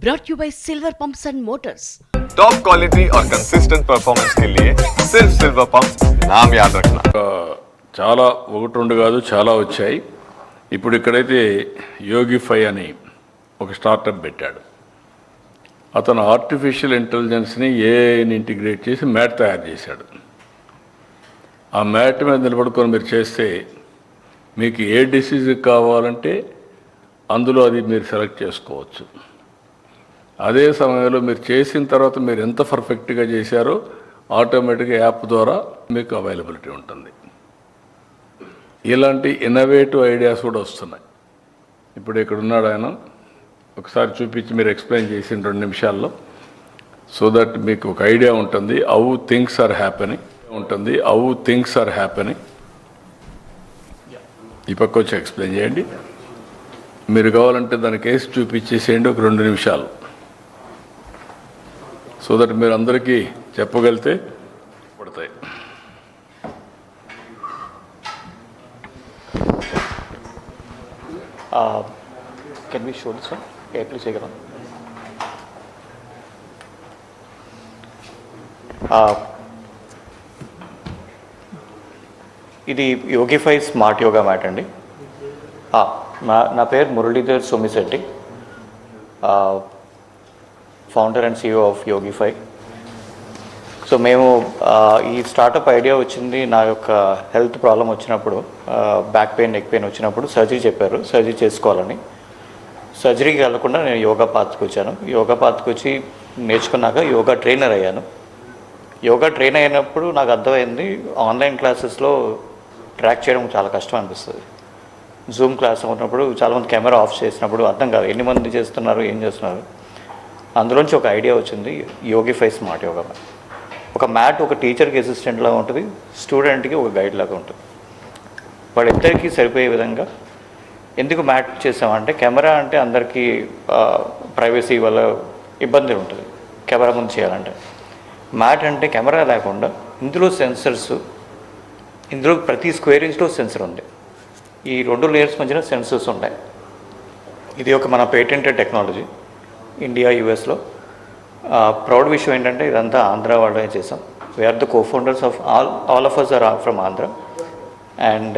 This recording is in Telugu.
brought you by Silver Pumps and Motors. Top quality और कंसिस्टेंट परफॉर्मेंस के लिए सिर्फ सिल्वर पंप नाम याद रखना చాలా ఒకటి రెండు కాదు చాలా వచ్చాయి ఇప్పుడు ఇక్కడైతే యోగిఫై అని ఒక స్టార్టప్ పెట్టాడు అతను ఆర్టిఫిషియల్ ఇంటెలిజెన్స్ని ఏఐని ఇంటిగ్రేట్ చేసి మ్యాట్ తయారు చేశాడు ఆ మ్యాట్ మీద నిలబడుకొని మీరు చేస్తే మీకు ఏ డిసీజ్ కావాలంటే అందులో అది మీరు సెలెక్ట్ చేసుకోవచ్చు అదే సమయంలో మీరు చేసిన తర్వాత మీరు ఎంత పర్ఫెక్ట్గా చేశారో ఆటోమేటిక్గా యాప్ ద్వారా మీకు అవైలబిలిటీ ఉంటుంది. ఇలాంటి ఇన్నోవేటివ్ ఐడియాస్ కూడా వస్తున్నాయి. ఇప్పుడు ఇక్కడ ఉన్నాడు ఆయన. ఒకసారి చూపించి మీరు ఎక్స్ప్లెయిన్ చేసిన రెండు నిమిషాల్లో. సో దట్ మీకు ఒక ఐడియా ఉంటుంది. అవు థింగ్స్ ఆర్ హ్యాపెనింగ్ ఉంటుంది. అవు థింగ్స్ ఆర్ హ్యాపెనింగ్ ఈ పక్క వచ్చి ఎక్స్ప్లెయిన్ చేయండి. మీరు కావాలంటే దాని కేసు చూపించేసేయండి. ఒక రెండు నిమిషాలు. సో దట్ మీరు అందరికీ చెప్పగలిగితే పడతాయి. Can Can show sir this one? Yeah, uh, ఇది యోగిఫై స్మార్ట్ యోగా మ్యాట్ అండి. Uh, నా నా పేరు Muralidhar Somisetty. Founder and CEO of Yogifi so మేము ఈ స్టార్టప్ ఐడియా వచ్చింది నా యొక్క హెల్త్ ప్రాబ్లం వచ్చినప్పుడు బ్యాక్ పెయిన్ నెక్ పెయిన్ వచ్చినప్పుడు సర్జరీ చెప్పారు. సర్జరీ చేసుకోవాలని. సర్జరీకి వెళ్ళకుండా నేను యోగా పాత్కి వచ్చాను. యోగా పాత్కి వచ్చి నేర్చుకున్నాక యోగా ట్రైనర్ అయ్యాను. యోగా ట్రైన్ అయినప్పుడు నాకు అర్థమైంది ఆన్లైన్ క్లాసెస్లో ట్రాక్ చేయడం చాలా కష్టం అనిపిస్తుంది. జూమ్ క్లాస్ ఉన్నప్పుడు చాలామంది కెమెరా ఆఫ్ చేసినప్పుడు అర్థం కాదు ఎన్ని మంది చేస్తున్నారు ఏం చేస్తున్నారు. అందులోంచి ఒక ఐడియా వచ్చింది యోగిఫై స్మార్ట్ యోగా మ్యాట్ ఒక మ్యాట్ ఒక టీచర్కి అసిస్టెంట్ లాగా ఉంటుంది స్టూడెంట్కి ఒక గైడ్ లాగా ఉంటుంది. వాళ్ళిద్దరికీ సరిపోయే విధంగా ఎందుకు మ్యాట్ చేసామంటే కెమెరా అంటే అందరికీ ప్రైవసీ వల్ల ఇబ్బంది ఉంటుంది కెమెరా ముందు చేయాలంటే. మ్యాట్ అంటే కెమెరా లేకుండా ఇందులో సెన్సర్స్ ఇందులో ప్రతి స్క్వేర్ ఇంచ్లో సెన్సర్ ఉంది. ఈ రెండు లేయర్స్ మధ్యన సెన్సర్స్ ఉంటాయి. ఇది ఒక మన పేటెంటెడ్ టెక్నాలజీ. ఇండియా యుఎస్లో. ప్రౌడ్ విషయం ఏంటంటే ఇదంతా ఆంధ్ర వాళ్ళే చేసాం we are the cofounders of all all of us are from Andhra and